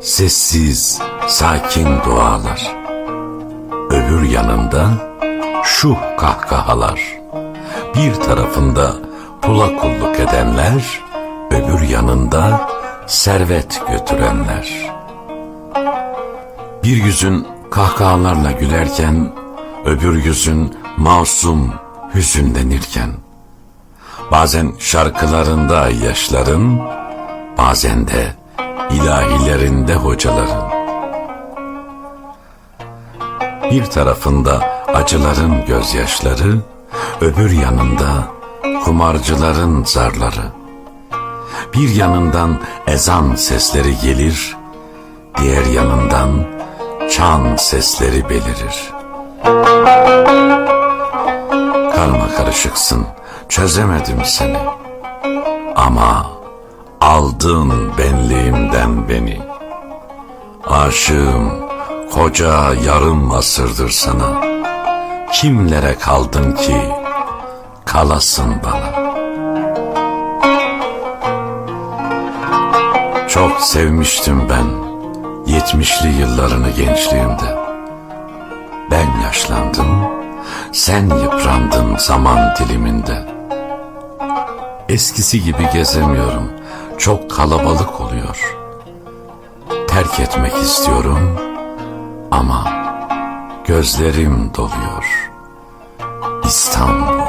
Sessiz, sakin dualar. Öbür yanında şu kahkahalar. Bir tarafında pula kulluk edenler, öbür yanında servet götürenler. Bir yüzün kahkahalarla gülerken, öbür yüzün masum hüzünlenirken. Bazen şarkılarında yaşların, bazen de ilahilerinde hocaların. Bir tarafında acıların gözyaşları, öbür yanında kumarcıların zarları. Bir yanından ezan sesleri gelir, diğer yanından çan sesleri belirir. Karma karışıksın, çözemedim seni. Ama aldın benliğimden beni. Aşığım koca yarım asırdır sana. Kimlere kaldın ki kalasın bana. Çok sevmiştim ben yetmişli yıllarını gençliğimde. Ben yaşlandım, sen yıprandın zaman diliminde. Eskisi gibi gezemiyorum, çok kalabalık oluyor. Terk etmek istiyorum ama gözlerim doluyor. İstanbul.